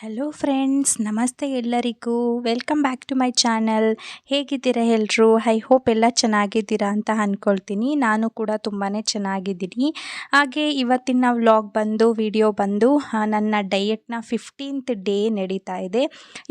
Hello friends ನಮಸ್ತೆ ಎಲ್ಲರಿಗೂ. Welcome back to my channel ಹೇಗಿದ್ದೀರಾ ಎಲ್ಲರೂ ಐ ಹೋಪ್ ಎಲ್ಲ ಚೆನ್ನಾಗಿದ್ದೀರಾ ಅಂತ ಅಂದ್ಕೊಳ್ತೀನಿ ನಾನು ಕೂಡ ತುಂಬಾ ಚೆನ್ನಾಗಿದ್ದೀನಿ. ಹಾಗೆ ಇವತ್ತಿನ ವ್ಲಾಗ್ ಬಂದು ವಿಡಿಯೋ ಬಂದು ನನ್ನ ಡಯೆಟ್ನ ಫಿಫ್ಟೀನ್ತ್ ಡೇ ನಡೀತಾ ಇದೆ.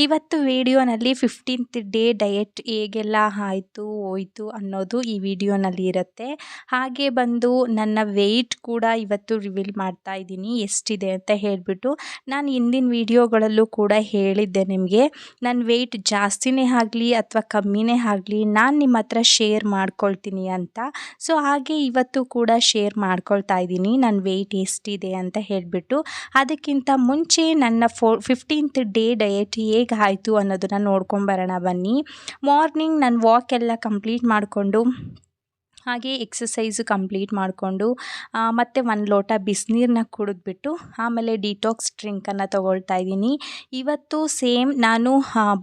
ಇವತ್ತು ವಿಡಿಯೋನಲ್ಲಿ ಫಿಫ್ಟೀನ್ತ್ ಡೇ ಡಯೆಟ್ ಹೇಗೆಲ್ಲ ಆಯಿತು, ಹೋಯಿತು ಅನ್ನೋದು ಈ ವಿಡಿಯೋನಲ್ಲಿ ಇರುತ್ತೆ. ಹಾಗೆ ಬಂದು ನನ್ನ ವೆಯ್ಟ್ ಕೂಡ ಇವತ್ತು ರಿವೀಲ್ ಮಾಡ್ತಾ ಇದ್ದೀನಿ. ಎಷ್ಟಿದೆ ಅಂತ ಹೇಳಿಬಿಟ್ಟು, ನಾನು ಹಿಂದಿನ ವೀಡಿಯೋಗಳಲ್ಲೂ ಕೂಡ ಹೇಳಿದ್ದೆ ನಿಮಗೆ. ನನ್ನ ವೆಯ್ಟ್ ಜಾಸ್ತಿನೇ ಆಗಲಿ ಅಥವಾ ಕಮ್ಮಿನೇ ಆಗಲಿ ನಾನು ನಿಮ್ಮ ಹತ್ರ ಶೇರ್ ಮಾಡ್ಕೊಳ್ತೀನಿ ಅಂತ. ಸೊ ಹಾಗೆ ಇವತ್ತು ಕೂಡ ಶೇರ್ ಮಾಡ್ಕೊಳ್ತಾ ಇದ್ದೀನಿ. ನನ್ನ ವೆಯ್ಟ್ ಎಷ್ಟಿದೆ ಅಂತ ಹೇಳಿಬಿಟ್ಟು. ಅದಕ್ಕಿಂತ ಮುಂಚೆ ನನ್ನ ಫೋ ಫಿಫ್ಟೀನ್ತ್ ಡೇ ಡಯೆಟ್ ಹೇಗೆ ಆಯಿತು ಅನ್ನೋದನ್ನು ನೋಡ್ಕೊಂಬರೋಣ ಬನ್ನಿ. ಮಾರ್ನಿಂಗ್ ನಾನು ವಾಕ್ ಎಲ್ಲ ಕಂಪ್ಲೀಟ್ ಮಾಡಿಕೊಂಡು ಹಾಗೆ ಎಕ್ಸಸೈಸು ಕಂಪ್ಲೀಟ್ ಮಾಡಿಕೊಂಡು ಮತ್ತು ಒಂದು ಲೋಟ ಬಿಸಿನೀರನ್ನ ಕುಡಿದ್ಬಿಟ್ಟು, ಆಮೇಲೆ ಡಿಟಾಕ್ಸ್ ಡ್ರಿಂಕನ್ನು ತೊಗೊಳ್ತಾ ಇದ್ದೀನಿ. ಇವತ್ತು ಸೇಮ್ ನಾನು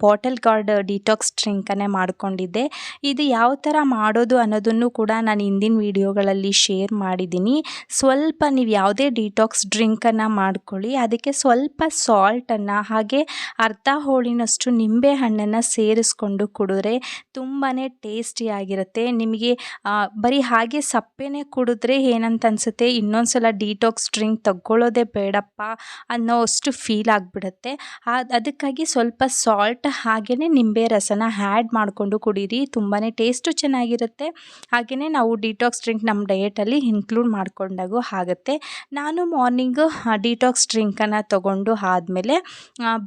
ಬಾಟಲ್ ಗಾರ್ಡ್ ಡಿಟಾಕ್ಸ್ ಡ್ರಿಂಕನ್ನೇ ಮಾಡಿಕೊಂಡಿದ್ದೆ. ಇದು ಯಾವ ಥರ ಮಾಡೋದು ಅನ್ನೋದನ್ನು ಕೂಡ ನಾನು ಹಿಂದಿನ ವೀಡಿಯೋಗಳಲ್ಲಿ ಶೇರ್ ಮಾಡಿದ್ದೀನಿ. ಸ್ವಲ್ಪ ನೀವು ಯಾವುದೇ ಡಿಟಾಕ್ಸ್ ಡ್ರಿಂಕನ್ನು ಮಾಡ್ಕೊಳ್ಳಿ. ಅದಕ್ಕೆ ಸ್ವಲ್ಪ ಸಾಲ್ಟನ್ನು ಹಾಗೆ ಅರ್ಧ ಹೋಳಿನಷ್ಟು ನಿಂಬೆ ಹಣ್ಣನ್ನು ಸೇರಿಸ್ಕೊಂಡು ಕುಡಿದ್ರೆ ತುಂಬಾ ಟೇಸ್ಟಿಯಾಗಿರುತ್ತೆ ನಿಮಗೆ ಬರೀ ಹಾಗೆ ಸಪ್ಪೆನೇ ಕುಡಿದ್ರೆ ಏನಂತ ಅನಿಸುತ್ತೆ ಇನ್ನೊಂದು ಸಲ ಡಿಟಾಕ್ಸ್ ಡ್ರಿಂಕ್ ತಗೊಳ್ಳೋದೇ ಬೇಡಪ್ಪ ಅನ್ನೋ ಅಷ್ಟು ಫೀಲ್ ಆಗಿಬಿಡುತ್ತೆ ಅದಕ್ಕಾಗಿ ಸ್ವಲ್ಪ ಸಾಲ್ಟ್ ಹಾಗೆಯೇ ನಿಂಬೆ ರಸನ ಆ್ಯಡ್ ಮಾಡಿಕೊಂಡು ಕುಡೀರಿ. ತುಂಬಾ ಟೇಸ್ಟು ಚೆನ್ನಾಗಿರುತ್ತೆ. ಹಾಗೆಯೇ ನಾವು ಡಿಟಾಕ್ಸ್ ಡ್ರಿಂಕ್ ನಮ್ಮ ಡಯೆಟಲ್ಲಿ ಇನ್ಕ್ಲೂಡ್ ಮಾಡಿಕೊಂಡಾಗೂ ಆಗುತ್ತೆ. ನಾನು ಮಾರ್ನಿಂಗು ಡಿಟಾಕ್ಸ್ ಡ್ರಿಂಕನ್ನು ತೊಗೊಂಡು ಆದಮೇಲೆ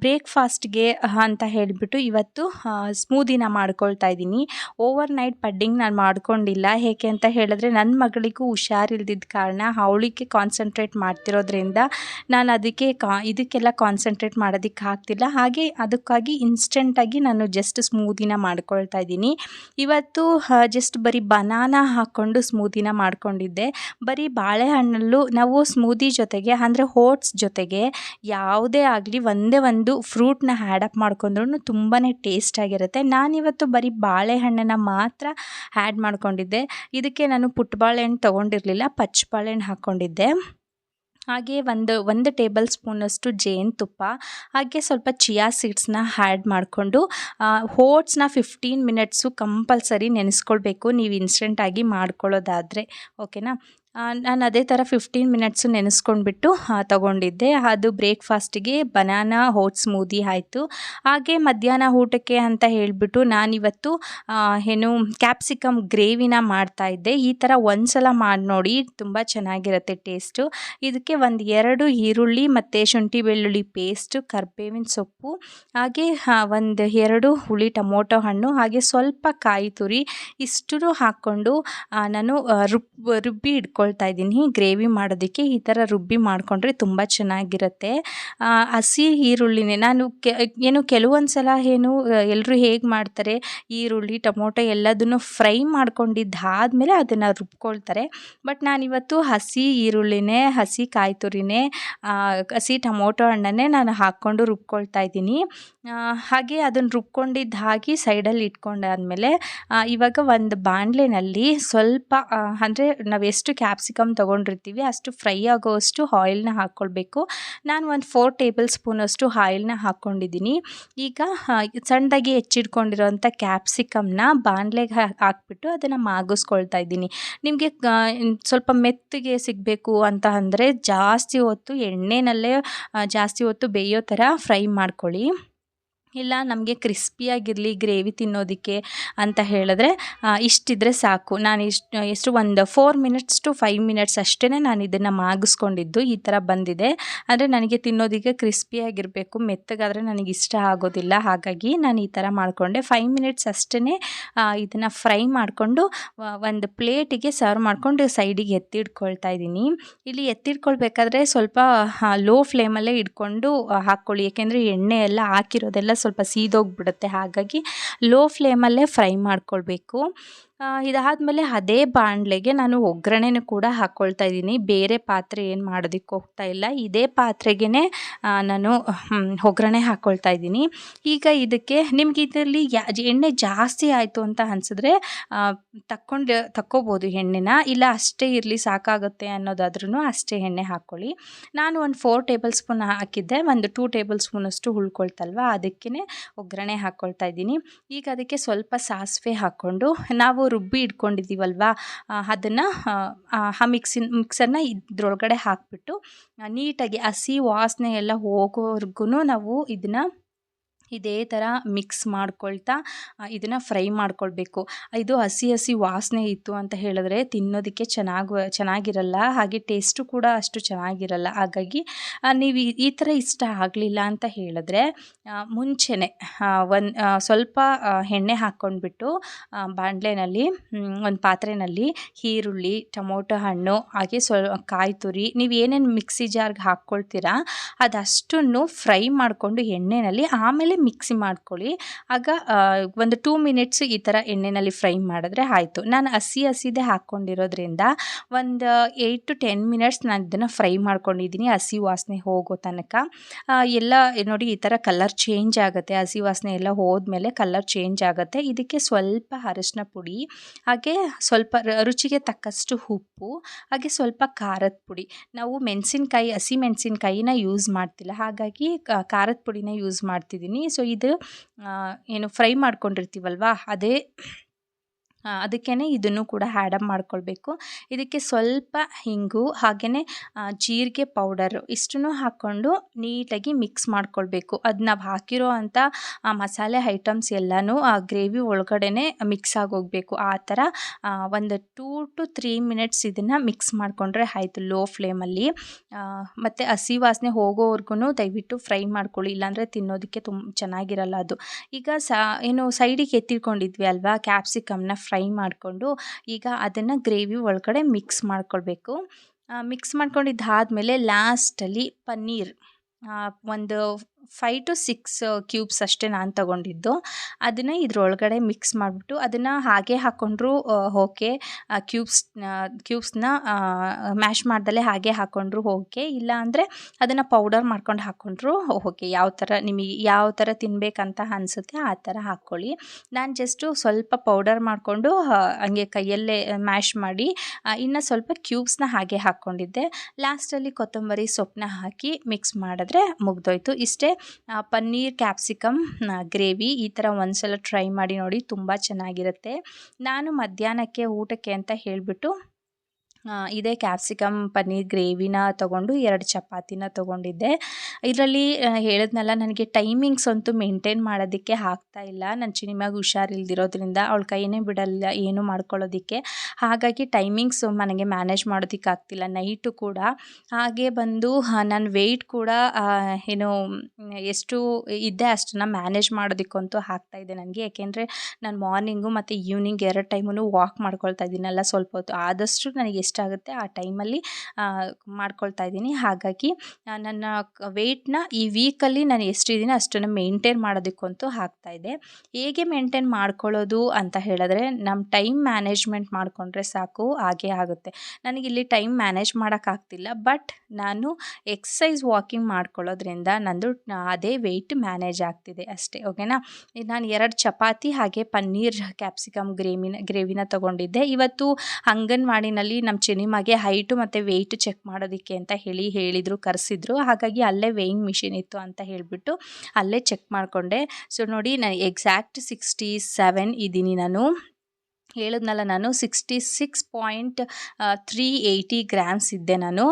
ಬ್ರೇಕ್ಫಾಸ್ಟ್ಗೆ ಅಂತ ಹೇಳಿಬಿಟ್ಟು ಇವತ್ತು ಸ್ಮೂದಿನ ಮಾಡ್ಕೊಳ್ತಾ ಇದ್ದೀನಿ. ಓವರ್ ನೈಟ್ ಪಡ್ಡಿಂಗ್ ನಾನು ಮಾಡ್ಕೊಂಡಿಲ್ಲ. ಏಕೆ ಅಂತ ಹೇಳಿದ್ರೆ ನನ್ನ ಮಗಳಿಗೂ ಹುಷಾರಿಲ್ದಿದ್ದ ಕಾರಣ ಅವಳಿಗೆ ಕಾನ್ಸಂಟ್ರೇಟ್ ಮಾಡ್ತಿರೋದ್ರಿಂದ ನಾನು ಅದಕ್ಕೆ ಕಾ, ಇದಕ್ಕೆಲ್ಲ ಕಾನ್ಸಂಟ್ರೇಟ್ ಮಾಡೋದಕ್ಕೆ ಆಗ್ತಿಲ್ಲ. ಹಾಗೆ ಅದಕ್ಕಾಗಿ ಇನ್ಸ್ಟೆಂಟಾಗಿ ನಾನು ಜಸ್ಟ್ ಸ್ಮೂದಿನ ಮಾಡ್ಕೊಳ್ತಾ ಇದ್ದೀನಿ. ಇವತ್ತು ಜಸ್ಟ್ ಬರೀ ಬನಾನ ಹಾಕ್ಕೊಂಡು ಸ್ಮೂದಿನ ಮಾಡ್ಕೊಂಡಿದ್ದೆ. ಬರೀ ಬಾಳೆಹಣ್ಣಲ್ಲೂ ನಾವು ಸ್ಮೂದಿ ಜೊತೆಗೆ, ಅಂದರೆ ಓಟ್ಸ್ ಜೊತೆಗೆ ಯಾವುದೇ ಆಗಲಿ ಒಂದೇ ಒಂದು ಫ್ರೂಟ್ನ ಆ್ಯಡಪ್ ಮಾಡ್ಕೊಂಡ್ರೂ ತುಂಬಾ ಟೇಸ್ಟಾಗಿರುತ್ತೆ ನಾನಿವತ್ತು ಬರೀ ಬಾಳೆಹಣ್ಣನ್ನು ಮಾತ್ರ ಆ್ಯಡ್ ಮಾಡ್ಕೊಂಡಿದ್ದೆ. ಇದಕ್ಕೆ ನಾನು ಪುಟ್ಟ ಬಾಳೆಹಣ್ಣು ತೊಗೊಂಡಿರಲಿಲ್ಲ ಪಚ್ಚ ಬಾಳೆಹಣ್ಣು ಹಾಕ್ಕೊಂಡಿದ್ದೆ ಹಾಗೆ ಒಂದು ಒಂದು ಟೇಬಲ್ ಸ್ಪೂನಷ್ಟು ಜೇನುತುಪ್ಪ ಹಾಗೆ ಸ್ವಲ್ಪ ಚಿಯಾ ಸೀಡ್ಸ್ನ ಆ್ಯಡ್ ಮಾಡಿಕೊಂಡು ಓಟ್ಸ್ನ ಫಿಫ್ಟೀನ್ ಮಿನಿಟ್ಸು ಕಂಪಲ್ಸರಿ ನೆನೆಸ್ಕೊಳ್ಬೇಕು, ನೀವು ಇನ್ಸ್ಟೆಂಟಾಗಿ ಮಾಡ್ಕೊಳ್ಳೋದಾದರೆ, ಓಕೆನಾ? ನಾನು ಅದೇ ಥರ ಫಿಫ್ಟೀನ್ ಮಿನಿಟ್ಸು ನೆನೆಸ್ಕೊಂಡ್ಬಿಟ್ಟು ತಗೊಂಡಿದ್ದೆ. ಅದು ಬ್ರೇಕ್ಫಾಸ್ಟಿಗೆ ಬನಾನಾ, ಓಟ್ಸ್, ಸ್ಮೂದಿ ಆಯಿತು. ಹಾಗೆ ಮಧ್ಯಾಹ್ನ ಊಟಕ್ಕೆ ಅಂತ ಹೇಳಿಬಿಟ್ಟು ನಾನಿವತ್ತು ಏನು ಕ್ಯಾಪ್ಸಿಕಮ್ ಗ್ರೇವಿನ ಮಾಡ್ತಾಯಿದ್ದೆ. ಈ ಥರ ಒಂದು ಸಲ ಮಾಡಿ ನೋಡಿ ತುಂಬ ಚೆನ್ನಾಗಿರುತ್ತೆ ಟೇಸ್ಟು. ಇದಕ್ಕೆ ಒಂದು ಎರಡು ಈರುಳ್ಳಿ ಮತ್ತು ಶುಂಠಿ ಬೆಳ್ಳುಳ್ಳಿ ಪೇಸ್ಟು, ಕರ್ಬೇವಿನ ಸೊಪ್ಪು, ಹಾಗೆ ಒಂದು ಎರಡು ಹುಳಿ ಟೊಮೊಟೊ ಹಣ್ಣು, ಹಾಗೆ ಸ್ವಲ್ಪ ಕಾಯಿ ತುರಿ ಇಷ್ಟು ಹಾಕ್ಕೊಂಡು ನಾನು ರುಬ್, ರುಬ್ಬಿ ಇಟ್ಕೊಳ್ತಾ ಇದ್ದೀನಿ. ಗ್ರೇವಿ ಮಾಡೋದಕ್ಕೆ ಈ ಥರ ರುಬ್ಬಿ ಮಾಡಿಕೊಂಡ್ರೆ ತುಂಬ ಚೆನ್ನಾಗಿರುತ್ತೆ. ಹಸಿ ಈರುಳ್ಳಿನೇ ನಾನು ಕೆ, ಏನು ಕೆಲವೊಂದು ಸಲ ಏನು ಎಲ್ಲರೂ ಹೇಗೆ ಮಾಡ್ತಾರೆ, ಈರುಳ್ಳಿ, ಟೊಮೊಟೊ ಎಲ್ಲದನ್ನು ಫ್ರೈ ಮಾಡ್ಕೊಂಡಿದ್ದಾದಮೇಲೆ ಅದನ್ನು ರುಬ್ಕೊಳ್ತಾರೆ. ಬಟ್ ನಾನಿವತ್ತು ಹಸಿ ಈರುಳ್ಳಿನೇ, ಹಸಿ ಕಾಯಿ ತುರಿನೇ ಹಸಿ ಟೊಮೊಟೊ ಹಣ್ಣನ್ನೇ ನಾನು ಹಾಕ್ಕೊಂಡು ರುಬ್ಕೊಳ್ತಾ ಇದ್ದೀನಿ. ಹಾಗೆ ಅದನ್ನು ರುಬ್ಕೊಂಡಿದ್ದು ಹಾಕಿ ಸೈಡಲ್ಲಿ ಇಟ್ಕೊಂಡಾದ್ಮೇಲೆ ಇವಾಗ ಒಂದು ಬಾಣಲೆನಲ್ಲಿ ಸ್ವಲ್ಪ ಅಂದರೆ ನಾವು ಎಷ್ಟು ಕ್ಯಾಪ್ಸಿಕಮ್ ತೊಗೊಂಡಿರ್ತೀವಿ, ಅಷ್ಟು ಫ್ರೈ ಆಗೋವಷ್ಟು ಆಯಿಲ್ನ ಹಾಕ್ಕೊಳ್ಬೇಕು ನಾನು ಒಂದು ಫೋರ್ ಟೇಬಲ್ ಸ್ಪೂನಷ್ಟು ಆಯಿಲ್ನ ಹಾಕ್ಕೊಂಡಿದ್ದೀನಿ ಈಗ ಸಣ್ಣದಾಗಿ ಹೆಚ್ಚಿಟ್ಕೊಂಡಿರೋಂಥ ಕ್ಯಾಪ್ಸಿಕಮ್ನ ಬಾಣಲೆಗೆ ಹಾಕ್ಬಿಟ್ಟು ಅದನ್ನು ಮಾಗಿಸ್ಕೊಳ್ತಾ ಇದ್ದೀನಿ. ನಿಮಗೆ ಸ್ವಲ್ಪ ಮೆತ್ತಗೆ ಸಿಗಬೇಕು ಅಂತ ಅಂದರೆ ಜಾಸ್ತಿ ಹೊತ್ತು ಎಣ್ಣೆನಲ್ಲೇ ಜಾಸ್ತಿ ಹೊತ್ತು ಬೇಯೋ ಥರ ಫ್ರೈ ಮಾಡ್ಕೊಳ್ಳಿ. ಇಲ್ಲ, ನಮಗೆ ಕ್ರಿಸ್ಪಿಯಾಗಿರಲಿ ಗ್ರೇವಿ ತಿನ್ನೋದಕ್ಕೆ ಅಂತ ಹೇಳಿದ್ರೆ ಇಷ್ಟಿದ್ರೆ ಸಾಕು. ನಾನು ಇಷ್ಟು, ಎಷ್ಟು, ಒಂದು four minutes to five minutes ಅಷ್ಟೇ ನಾನು ಇದನ್ನು ಮಾಗಿಸ್ಕೊಂಡಿದ್ದು, ಈ ಥರ ಬಂದಿದೆ. ಆದರೆ ನನಗೆ ತಿನ್ನೋದಕ್ಕೆ ಕ್ರಿಸ್ಪಿಯಾಗಿರಬೇಕು ಮೆತ್ತಗಾದರೆ ನನಗೆ ಇಷ್ಟ ಆಗೋದಿಲ್ಲ. ಹಾಗಾಗಿ ನಾನು ಈ ಥರ ಮಾಡಿಕೊಂಡೆ. ಫೈವ್ ಮಿನಿಟ್ಸ್ ಅಷ್ಟೇ ಇದನ್ನು ಫ್ರೈ ಮಾಡಿಕೊಂಡು ಒಂದು ಪ್ಲೇಟಿಗೆ ಸರ್ವ್ ಮಾಡಿಕೊಂಡು ಸೈಡಿಗೆ ಎತ್ತಿಡ್ಕೊಳ್ತಾ ಇದ್ದೀನಿ ಇಲ್ಲಿ ಎತ್ತಿಡ್ಕೊಳ್ಬೇಕಾದ್ರೆ ಸ್ವಲ್ಪ ಲೋ ಫ್ಲೇಮಲ್ಲೇ ಇಟ್ಕೊಂಡು ಹಾಕ್ಕೊಳ್ಳಿ ಯಾಕೆಂದರೆ ಎಣ್ಣೆ ಎಲ್ಲ ಹಾಕಿರೋದೆಲ್ಲ ಸ್ವಲ್ಪ ಸೀದೋಗಿಬಿಡುತ್ತೆ ಹಾಗಾಗಿ ಲೋ ಫ್ಲೇಮಲ್ಲೇ ಫ್ರೈ ಮಾಡ್ಕೊಳ್ಬೇಕು. ಇದಾದಮೇಲೆ ಅದೇ ಬಾಣಲೆಗೆ ನಾನು ಒಗ್ಗರಣೆನೂ ಕೂಡ ಹಾಕ್ಕೊಳ್ತಾ ಇದ್ದೀನಿ. ಬೇರೆ ಪಾತ್ರೆ ಏನು ಮಾಡೋದಕ್ಕೆ ಹೋಗ್ತಾ ಇಲ್ಲ. ಇದೇ ಪಾತ್ರೆಗೇ ನಾನು ಒಗ್ಗರಣೆ ಹಾಕ್ಕೊಳ್ತಾ ಇದ್ದೀನಿ. ಈಗ ಇದಕ್ಕೆ ನಿಮ್ಗೆ ಇದರಲ್ಲಿ ಯಾ, ಎಣ್ಣೆ ಜಾಸ್ತಿ ಆಯಿತು ಅಂತ ಅನಿಸಿದ್ರೆ ತಕ್ಕೊಂಡು, ತಕ್ಕೋಬೋದು ಎಣ್ಣೆನ. ಇಲ್ಲ ಅಷ್ಟೇ ಇರಲಿ ಸಾಕಾಗುತ್ತೆ ಅನ್ನೋದಾದ್ರೂ ಅಷ್ಟೇ ಎಣ್ಣೆ ಹಾಕ್ಕೊಳ್ಳಿ ನಾನು ಒಂದು ಫೋರ್ ಟೇಬಲ್ ಸ್ಪೂನ್ ಹಾಕಿದ್ದೆ. ಒಂದು ಟೂ ಟೇಬಲ್ ಸ್ಪೂನಷ್ಟು ಉಳ್ಕೊಳ್ತಲ್ವ? ಅದಕ್ಕೇ ಒಗ್ಗರಣೆ ಹಾಕ್ಕೊಳ್ತಾ ಇದ್ದೀನಿ. ಈಗ ಅದಕ್ಕೆ ಸ್ವಲ್ಪ ಸಾಸಿವೆ ಹಾಕ್ಕೊಂಡು, ನಾವು ರುಬ್ಬಿ ಇಟ್ಕೊಂಡಿದ್ದೀವಲ್ವ ಅದನ್ನು, ಆ ಮಿಕ್ಸಿನ, ಮಿಕ್ಸರ್ನ ಇದ್ರೊಳಗಡೆ ಹಾಕಿಬಿಟ್ಟು ನೀಟಾಗಿ ಹಸಿ ವಾಸನೆ ಎಲ್ಲ ಹೋಗೋವರ್ಗು ನಾವು ಇದನ್ನು ಇದೇ ಥರ ಮಿಕ್ಸ್ ಮಾಡ್ಕೊಳ್ತಾ ಇದನ್ನು ಫ್ರೈ ಮಾಡ್ಕೊಳ್ಬೇಕು. ಇದು ಹಸಿ ಹಸಿ ವಾಸನೆ ಇತ್ತು ಅಂತ ಹೇಳಿದ್ರೆ ತಿನ್ನೋದಕ್ಕೆ ಚೆನ್ನಾಗಿ, ಚೆನ್ನಾಗಿರಲ್ಲ, ಹಾಗೆ ಟೇಸ್ಟು ಕೂಡ ಅಷ್ಟು ಚೆನ್ನಾಗಿರಲ್ಲ. ಹಾಗಾಗಿ ನೀವು ಈ- ಥರ ಇಷ್ಟ ಆಗಲಿಲ್ಲ ಅಂತ ಹೇಳಿದ್ರೆ ಮುಂಚೆನೇ ಒಂದು ಸ್ವಲ್ಪ ಎಣ್ಣೆ ಹಾಕ್ಕೊಂಡ್ಬಿಟ್ಟು ಬಾಣಲೆನಲ್ಲಿ ಒಂದು ಪಾತ್ರೆಯಲ್ಲಿ ಈರುಳ್ಳಿ, ಟೊಮೊಟೊ ಹಣ್ಣು, ಹಾಗೆ ಸ್ವಲ್ ಕಾಯಿ ತುರಿ, ನೀವು ಏನೇನು ಮಿಕ್ಸಿ ಜಾರ್ಗೆ ಹಾಕ್ಕೊಳ್ತೀರಾ, ಅದಷ್ಟನ್ನು ಫ್ರೈ ಮಾಡಿಕೊಂಡು ಎಣ್ಣೆಯಲ್ಲಿ ಆಮೇಲೆ ಮಿಕ್ಸಿ ಮಾಡ್ಕೊಳ್ಳಿ. ಆಗ ಒಂದು ಟೂ ಮಿನಿಟ್ಸ್ ಈ ಥರ ಎಣ್ಣೆಯಲ್ಲಿ ಫ್ರೈ ಮಾಡಿದ್ರೆ ಆಯಿತು. ನಾನು ಹಸಿ ಹಸಿದೆ ಹಾಕ್ಕೊಂಡಿರೋದ್ರಿಂದ ಒಂದು ಏಯ್ಟ್ ಟು ಟೆನ್ ಮಿನಿಟ್ಸ್ ನಾನು ಇದನ್ನು ಫ್ರೈ ಮಾಡ್ಕೊಂಡಿದ್ದೀನಿ ಹಸಿ ವಾಸನೆ ಹೋಗೋ ತನಕ. ಎಲ್ಲ, ನೋಡಿ ಈ ಥರ ಕಲರ್ ಚೇಂಜ್ ಆಗುತ್ತೆ. ಹಸಿ ವಾಸನೆ ಎಲ್ಲ ಹೋದ್ಮೇಲೆ ಕಲರ್ ಚೇಂಜ್ ಆಗುತ್ತೆ. ಇದಕ್ಕೆ ಸ್ವಲ್ಪ ಅರಶಿನ ಪುಡಿ, ಹಾಗೆ ಸ್ವಲ್ಪ ರುಚಿಗೆ ತಕ್ಕಷ್ಟು ಉಪ್ಪು, ಹಾಗೆ ಸ್ವಲ್ಪ ಖಾರದ ಪುಡಿ. ನಾವು ಮೆಣಸಿನ್ಕಾಯಿ, ಹಸಿ ಮೆಣಸಿನ್ಕಾಯಿನ ಯೂಸ್ ಮಾಡ್ತಿಲ್ಲ. ಹಾಗಾಗಿ ಖಾರದ ಪುಡಿನ ಯೂಸ್ ಮಾಡ್ತಿದ್ದೀನಿ. ಸೊ ಇದು ಏನು ಫ್ರೈ ಮಾಡ್ಕೊಂಡಿರ್ತೀವಲ್ವ? ಅದೇ ಅದಕ್ಕೇ ಇದನ್ನು ಕೂಡ ಹ್ಯಾಡಪ್ ಮಾಡ್ಕೊಳ್ಬೇಕು. ಇದಕ್ಕೆ ಸ್ವಲ್ಪ ಹಿಂಗು ಹಾಗೆಯೇ ಜೀರಿಗೆ ಪೌಡರು ಇಷ್ಟನ್ನು ಹಾಕ್ಕೊಂಡು ನೀಟಾಗಿ ಮಿಕ್ಸ್ ಮಾಡ್ಕೊಳ್ಬೇಕು. ಅದು ನಾವು ಹಾಕಿರೋ ಅಂಥ ಮಸಾಲೆ ಐಟಮ್ಸ್ ಎಲ್ಲನೂ, ಆ ಗ್ರೇವಿ ಒಳಗಡೆ ಮಿಕ್ಸ್ ಆಗೋಗಬೇಕು. ಆ ಥರ ಒಂದು ಟೂ ಟು ತ್ರೀ ಮಿನಿಟ್ಸ್ ಇದನ್ನು ಮಿಕ್ಸ್ ಮಾಡಿಕೊಂಡ್ರೆ ಆಯಿತು ಲೋ ಫ್ಲೇಮಲ್ಲಿ ಮತ್ತು ಹಸಿ ವಾಸನೆ ಹೋಗೋವರೆಗೂ ದಯವಿಟ್ಟು ಫ್ರೈ ಮಾಡ್ಕೊಳ್ಳಿ. ಇಲ್ಲಾಂದರೆ ತಿನ್ನೋದಕ್ಕೆ ತುಂಬ ಚೆನ್ನಾಗಿರಲ್ಲ ಅದು. ಈಗ ಸಾ, ಏನು ಸೈಡಿಗೆ ಎತ್ತಿಟ್ಕೊಂಡಿದ್ವಿ ಅಲ್ವಾ ಕ್ಯಾಪ್ಸಿಕಮ್ನ ಫ್ರೈ ಮಾಡಿಕೊಂಡು ಈಗ ಅದನ್ನು ಗ್ರೇವಿ ಒಳಗಡೆ ಮಿಕ್ಸ್ ಮಾಡ್ಕೊಳ್ಬೇಕು. ಮಿಕ್ಸ್ ಮಾಡ್ಕೊಂಡಿದ್ದಾದ್ಮೇಲೆ ಲಾಸ್ಟಲ್ಲಿ ಪನ್ನೀರ್. ಒಂದು ಫೈ ಟು ಸಿಕ್ಸ್ ಕ್ಯೂಬ್ಸ್ ಅಷ್ಟೇ ನಾನು ತಗೊಂಡಿದ್ದು. ಅದನ್ನು ಇದರೊಳಗಡೆ ಮಿಕ್ಸ್ ಮಾಡಿಬಿಟ್ಟು ಅದನ್ನು ಹಾಗೆ ಹಾಕ್ಕೊಂಡ್ರು ಓಕೆ ಕ್ಯೂಬ್ಸ್ ಕ್ಯೂಬ್ಸ್ನ ಮ್ಯಾಶ್ ಮಾಡ್ದಲೇ ಹಾಗೆ ಹಾಕ್ಕೊಂಡ್ರು ಓಕೆ ಇಲ್ಲ ಅಂದರೆ ಅದನ್ನು ಪೌಡರ್ ಮಾಡ್ಕೊಂಡು ಹಾಕ್ಕೊಂಡ್ರು ಓಕೆ ಯಾವ ಥರ ನಿಮಗೆ, ಯಾವ ಥರ ತಿನ್ನಬೇಕಂತ ಅನಿಸುತ್ತೆ ಆ ಥರ ಹಾಕ್ಕೊಳ್ಳಿ ನಾನು ಜಸ್ಟು ಸ್ವಲ್ಪ ಪೌಡರ್ ಮಾಡಿಕೊಂಡು ಹಂಗೆ ಕೈಯಲ್ಲೇ ಮ್ಯಾಶ್ ಮಾಡಿ ಇನ್ನು ಸ್ವಲ್ಪ ಕ್ಯೂಬ್ಸ್ನ ಹಾಗೆ ಹಾಕ್ಕೊಂಡಿದ್ದೆ ಲಾಸ್ಟಲ್ಲಿ ಕೊತ್ತಂಬರಿ ಸೊಪ್ಪನ್ನ ಹಾಕಿ ಮಿಕ್ಸ್ ಮಾಡಿದ್ರೆ ಮುಗ್ದೋಯ್ತು. ಇಷ್ಟೇ ಪನ್ನೀರ್ ಕ್ಯಾಪ್ಸಿಕಮ್ ಗ್ರೇವಿ ಈ ಥರ ಒಂದ್ಸಲ ಟ್ರೈ ಮಾಡಿ ನೋಡಿ ತುಂಬ ಚೆನ್ನಾಗಿರುತ್ತೆ. ನಾನು ಮಧ್ಯಾಹ್ನಕ್ಕೆ ಊಟಕ್ಕೆ ಅಂತ ಹೇಳಿಬಿಟ್ಟು ಇದೇ ಕ್ಯಾಪ್ಸಿಕಮ್ ಪನ್ನೀರ್, ಗ್ರೇವಿನ ತೊಗೊಂಡು ಎರಡು ಚಪಾತಿನ ತೊಗೊಂಡಿದ್ದೆ. ಇದರಲ್ಲಿ ಹೇಳಿದ್ನಲ್ಲ ನನಗೆ ಟೈಮಿಂಗ್ಸ್ ಅಂತೂ ಮೇಂಟೈನ್ ಮಾಡೋದಕ್ಕೆ ಆಗ್ತಾ ಇಲ್ಲ. ನನ್ನ ಚಿನಿಮಾಗ ಹುಷಾರಿಲ್ದಿರೋದ್ರಿಂದ ಅವಳ ಕೈನೇ ಬಿಡಲ್ಲ ಏನು ಮಾಡ್ಕೊಳ್ಳೋದಕ್ಕೆ. ಹಾಗಾಗಿ ಟೈಮಿಂಗ್ಸ್ ನನಗೆ ಮ್ಯಾನೇಜ್ ಮಾಡೋದಕ್ಕೆ ಆಗ್ತಿಲ್ಲ ನೈಟು ಕೂಡ. ಹಾಗೆ ಬಂದು ನನ್ನ ವೆಯ್ಟ್ ಕೂಡ ಏನು ಎಷ್ಟು ಇದೆ ಅಷ್ಟನ್ನು ಮ್ಯಾನೇಜ್ ಮಾಡೋದಕ್ಕಂತೂ ಆಗ್ತಾ ಇದೆ ನನಗೆ. ಯಾಕೆಂದರೆ ನಾನು ಮಾರ್ನಿಂಗು ಮತ್ತು ಈವ್ನಿಂಗ್ ಎರಡು ಟೈಮೂ ವಾಕ್ ಮಾಡ್ಕೊಳ್ತಾ ಇದ್ದೀನಲ್ಲ ಸ್ವಲ್ಪ ಹೊತ್ತು. ಆದಷ್ಟು ನನಗೆ ಎಷ್ಟಾಗುತ್ತೆ ಆ ಟೈಮಲ್ಲಿ ಮಾಡ್ಕೊಳ್ತಾ ಇದ್ದೀನಿ. ಹಾಗಾಗಿ ನನ್ನ ವೆಯ್ಟ್ನ ಈ ವೀಕಲ್ಲಿ ನಾನು ಎಷ್ಟಿದ್ದೀನಿ ಅಷ್ಟನ್ನು ಮೇಂಟೈನ್ ಮಾಡೋದಕ್ಕಂತೂ ಆಗ್ತಾ ಇದೆ ಹೇಗೆ ಮೇಂಟೈನ್ ಮಾಡ್ಕೊಳ್ಳೋದು ಅಂತ ಹೇಳಿದ್ರೆ ನಮ್ಮ ಟೈಮ್ ಮ್ಯಾನೇಜ್ಮೆಂಟ್ ಮಾಡಿಕೊಂಡ್ರೆ ಸಾಕು, ಹಾಗೆ ಆಗುತ್ತೆ. ನನಗಿಲ್ಲಿ ಟೈಮ್ ಮ್ಯಾನೇಜ್ ಮಾಡೋಕ್ಕಾಗ್ತಿಲ್ಲ ಬಟ್ ನಾನು ಎಕ್ಸಸೈಸ್ ವಾಕಿಂಗ್ ಮಾಡ್ಕೊಳ್ಳೋದ್ರಿಂದ ನಂದು ಅದೇ ವೆಯ್ಟ್ ಮ್ಯಾನೇಜ್ ಆಗ್ತಿದೆ ಅಷ್ಟೇ ಓಕೆನಾ ನಾನು ಎರಡು ಚಪಾತಿ ಹಾಗೆ ಪನ್ನೀರ್ ಕ್ಯಾಪ್ಸಿಕಮ್ ಗ್ರೇವಿನ ಗ್ರೇವಿನ ತೊಗೊಂಡಿದ್ದೆ. ಇವತ್ತು ಅಂಗನವಾಡಿನಲ್ಲಿ ನಮ್ಮ ಚಿನಿಮಾಗೆ ಹೈಟು ಮತ್ತು ವೆಯ್ಟ್ ಚೆಕ್ ಮಾಡೋದಕ್ಕೆ ಅಂತ ಹೇಳಿ ಹೇಳಿದರು, ಕರೆಸಿದ್ರು. ಹಾಗಾಗಿ ಅಲ್ಲೇ ವೆಯಿಂಗ್ ಮಿಷಿನ್ ಇತ್ತು ಅಂತ ಹೇಳಿಬಿಟ್ಟು ಅಲ್ಲೇ ಚೆಕ್ ಮಾಡಿಕೊಂಡೆ. ಸೊ ನೋಡಿ ನಾನು ಎಕ್ಸಾಕ್ಟ್ ಸಿಕ್ಸ್ಟಿ ಸೆವೆನ್ ಇದ್ದೀನಿ ನಾನು. ಹೇಳಿದ್ನಲ್ಲ ನಾನು sixty six point three eighty grams ಇದ್ದೆ ನಾನು.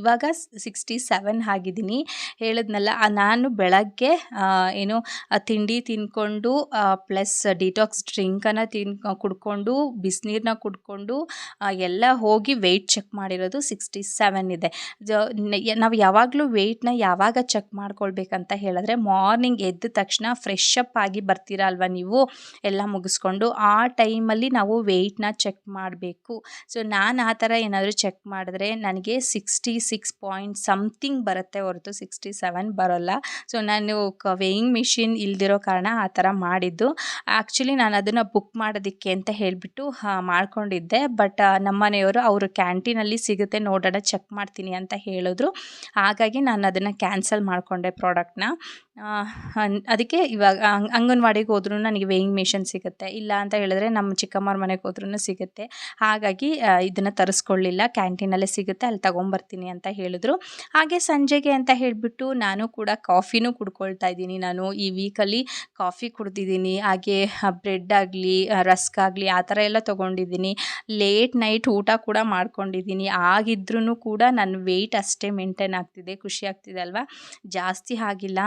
ಇವಾಗ ಸಿಕ್ಸ್ಟಿ ಸೆವೆನ್ ಆಗಿದ್ದೀನಿ. ಹೇಳಿದ್ನಲ್ಲ ನಾನು ಬೆಳಗ್ಗೆ ಏನು ತಿಂಡಿ ತಿಂದ್ಕೊಂಡು ಪ್ಲಸ್ ಡಿಟಾಕ್ಸ್ ಡ್ರಿಂಕನ್ನು ತಿನ್, ಕುಡ್ಕೊಂಡು ಬಿಸಿನೀರನ್ನ ಕುಡ್ಕೊಂಡು ಎಲ್ಲ ಹೋಗಿ ವೆಯ್ಟ್ ಚೆಕ್ ಮಾಡಿರೋದು ಸಿಕ್ಸ್ಟಿ ಸೆವೆನ್ ಇದೆ ನಾವು ಯಾವಾಗಲೂ ವೆಯ್ಟ್ನ ಯಾವಾಗ ಚೆಕ್ ಮಾಡ್ಕೊಳ್ಬೇಕಂತ ಹೇಳಿದ್ರೆ ಮಾರ್ನಿಂಗ್ ಎದ್ದ ತಕ್ಷಣ ಫ್ರೆಶ್ ಅಪ್ ಆಗಿ ಬರ್ತೀರಾ ಅಲ್ವಾ ನೀವು? ಎಲ್ಲ ಮುಗಿಸ್ಕೊಂಡು, ಆ ಟೈಮಲ್ಲಿ ನಾವು ವೆಯ್ಟ್ನ ಚೆಕ್ ಮಾಡಬೇಕು. ಸೊ, ನಾನು ಆ ಥರ ಏನಾದರೂ ಚೆಕ್ ಮಾಡಿದ್ರೆ ನನಗೆ ಸಿಕ್ಸ್ಟಿ ಸಿಕ್ಸ್ ಪಾಯಿಂಟ್ ಸಮಥಿಂಗ್ ಬರುತ್ತೆ ಹೊರತು ಸಿಕ್ಸ್ಟಿ ಸೆವೆನ್ ಬರೋಲ್ಲ. ಸೊ, ನಾನು ಕ ವೇಯಿಂಗ್ ಮಿಷಿನ್ ಇಲ್ದಿರೋ ಕಾರಣ ಆ ಥರ ಮಾಡಿದ್ದು. ಆ್ಯಕ್ಚುಲಿ ನಾನು ಅದನ್ನು ಬುಕ್ ಮಾಡೋದಕ್ಕೆ ಅಂತ ಹೇಳಿಬಿಟ್ಟು ಮಾಡ್ಕೊಂಡಿದ್ದೆ. ಬಟ್ ನಮ್ಮ ಮನೆಯವರು ಅವರು ಕ್ಯಾಂಟೀನಲ್ಲಿ ಸಿಗುತ್ತೆ, ನೋಡೋಣ, ಚೆಕ್ ಮಾಡ್ತೀನಿ ಅಂತ ಹೇಳಿದ್ರು. ಹಾಗಾಗಿ ನಾನು ಅದನ್ನು ಕ್ಯಾನ್ಸಲ್ ಮಾಡಿಕೊಂಡೆ ಪ್ರಾಡಕ್ಟ್ನ. ಅದಕ್ಕೆ ಇವಾಗ ಅಂಗನವಾಡಿಗೆ ಹೋದ್ರೂ ನನಗೆ ವೇಯಿಂಗ್ ಮಿಷನ್ ಸಿಗುತ್ತೆ. ಇಲ್ಲ ಅಂತ ಹೇಳಿದ್ರೆ ನಮ್ಮ ಚಿಕ್ಕಮ್ಮವ್ರ ಮನೆಗೆ ಹೋದ್ರೂ ಸಿಗುತ್ತೆ. ಹಾಗಾಗಿ ಇದನ್ನು ತರಿಸ್ಕೊಳ್ಳಿಲ್ಲ. ಕ್ಯಾಂಟೀನಲ್ಲೇ ಸಿಗುತ್ತೆ. ಅಲ್ಲಿ ತೊಗೊಂಬರ್ತೀನಿ ಅಂತ ಹೇಳಿದ್ರು. ಹಾಗೆ ಸಂಜೆಗೆ ಅಂತ ಹೇಳಿಬಿಟ್ಟು ನಾನು ಕೂಡ ಕಾಫಿನೂ ಕುಡ್ಕೊಳ್ತಾ ಇದ್ದೀನಿ. ನಾನು ಈ ವೀಕಲ್ಲಿ ಕಾಫಿ ಕುಡ್ದಿದ್ದೀನಿ. ಹಾಗೆ ಬ್ರೆಡ್ ಆಗಲಿ ರಸ್ಕ್ ಆಗಲಿ, ಆ ಥರ ಎಲ್ಲ ತೊಗೊಂಡಿದ್ದೀನಿ. ಲೇಟ್ ನೈಟ್ ಊಟ ಕೂಡ ಮಾಡ್ಕೊಂಡಿದ್ದೀನಿ. ಆಗಿದ್ರೂ ಕೂಡ ನನ್ನ ವೆಯ್ಟ್ ಅಷ್ಟೇ ಮೇಂಟೈನ್ ಆಗ್ತಿದೆ. ಖುಷಿ ಆಗ್ತಿದೆ ಅಲ್ವಾ? ಜಾಸ್ತಿ ಆಗಿಲ್ಲ.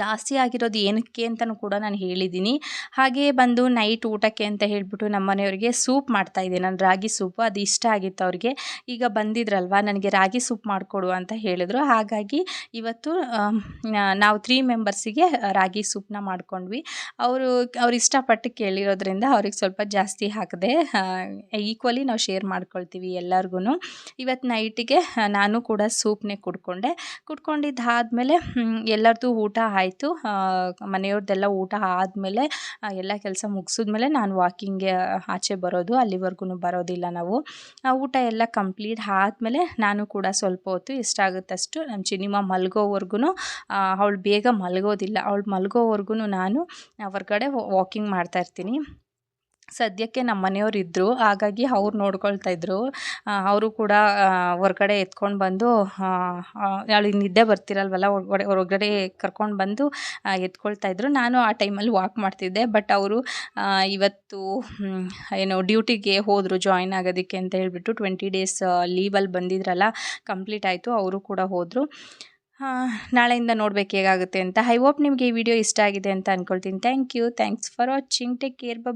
ಜಾಸ್ತಿ ಆಗಿರೋದು ಏನಕ್ಕೆ ಅಂತಲೂ ಕೂಡ ನಾನು ಹೇಳಿದ್ದೀನಿ. ಹಾಗೆ ಬಂದು ನೈಟ್ ಊಟಕ್ಕೆ ಅಂತ ಹೇಳಿಬಿಟ್ಟು ನಮ್ಮ ಮನೆಯವರಿಗೆ ಸೂಪ್ ಮಾಡ್ತಾಯಿದ್ದೆ ನಾನು ರಾಗಿ ಸೂಪು, ಅದು ಇಷ್ಟ ಆಗಿತ್ತು ಅವ್ರಿಗೆ. ಈಗ ಬಂದಿದ್ರಲ್ವ? ನನಗೆ ರಾಗಿ ಸೂಪ್ ಮಾಡಿಕೊಡು ಅಂತ ಹೇಳಿದ್ರು. ಹಾಗಾಗಿ ಇವತ್ತು ನಾವು ತ್ರೀ ಮೆಂಬರ್ಸಿಗೆ ರಾಗಿ ಸೂಪ್ನ ಮಾಡ್ಕೊಂಡ್ವಿ. ಅವರು, ಅವ್ರು ಇಷ್ಟಪಟ್ಟು ಕೇಳಿರೋದ್ರಿಂದ ಅವ್ರಿಗೆ ಸ್ವಲ್ಪ ಜಾಸ್ತಿ ಹಾಕಿದೆ ಈಕ್ವಲಿ ನಾವು ಶೇರ್ ಮಾಡ್ಕೊಳ್ತೀವಿ ಎಲ್ಲರಿಗೂ ಇವತ್ತು ನೈಟಿಗೆ ನಾನು ಕೂಡ ಸೂಪ್ನೇ ಕುಡ್ಕೊಂಡೆ. ಕುಡ್ಕೊಂಡಿದ್ದಾದಮೇಲೆ ಎಲ್ಲರದ್ದು ಊಟ ಆಯಿತು. ಮನೆಯವ್ರದ್ದೆಲ್ಲ ಊಟ ಆದಮೇಲೆ ಎಲ್ಲ ಕೆಲಸ ಮುಗಿಸಿದ್ಮೇಲೆ ನಾನು ವಾಕಿಂಗ್ಗೆ ಆಚೆ ಬರೋದು ಅಲ್ಲಿವರೆಗೂ ಬರೋದಿಲ್ಲ ನಾವು. ಊಟ ಎಲ್ಲ ಕಂಪ್ಲೀಟ್ ಆದಮೇಲೆ ನಾನು ಕೂಡ ಸ್ವಲ್ಪ ಹೊತ್ತು ಎಷ್ಟಾಗುತ್ತಷ್ಟು ನಮ್ಮ ಸಿನಿಮಾ ಮಲಗೋವರೆಗೂ ಅವಳು ಬೇಗ ಮಲಗೋದಿಲ್ಲ. ಅವಳು ಮಲಗೋವರೆಗೂ ನಾನು ಹೊರ್ಗಡೆ ವಾಕಿಂಗ್ ಮಾಡ್ತಾಯಿರ್ತೀನಿ ಸದ್ಯಕ್ಕೆ ನಮ್ಮ ಮನೆಯವ್ರು ಇದ್ದರು ಹಾಗಾಗಿ ಅವ್ರು ನೋಡ್ಕೊಳ್ತಾ ಇದ್ದರು ಅವರು ಕೂಡ ಹೊರ್ಗಡೆ ಎತ್ಕೊಂಡು ಬಂದು ಅವಳಿಗೆ ನಿದ್ದೆ ಬರ್ತಿರಲ್ವಲ್ಲ ಹೊರ್ಗಡೆ ಹೊರಗಡೆ ಕರ್ಕೊಂಡು ಬಂದು ಎತ್ಕೊಳ್ತಾ ಇದ್ದರು ನಾನು ಆ ಟೈಮಲ್ಲಿ ವಾಕ್ ಮಾಡ್ತಿದ್ದೆ. ಬಟ್ ಅವರು ಇವತ್ತು ಏನು ಡ್ಯೂಟಿಗೆ ಹೋದರು, ಜಾಯಿನ್ ಆಗೋದಕ್ಕೆ ಅಂತ ಹೇಳಿಬಿಟ್ಟು ಟ್ವೆಂಟಿ ಡೇಸ್ ಲೀವಲ್ಲಿ ಬಂದಿದ್ರಲ್ಲ, ಕಂಪ್ಲೀಟ್ ಆಯಿತು, ಅವರು ಕೂಡ ಹೋದರು. ನಾಳೆಯಿಂದ ನೋಡ್ಬೇಕು ಹೇಗಾಗುತ್ತೆ ಅಂತ. ಐ ಹೋಪ್ ನಿಮಗೆ ಈ ವಿಡಿಯೋ ಇಷ್ಟ ಆಗಿದೆ ಅಂತ ಅಂದ್ಕೊಳ್ತೀನಿ thank you. Thanks for watching. Take care. Bye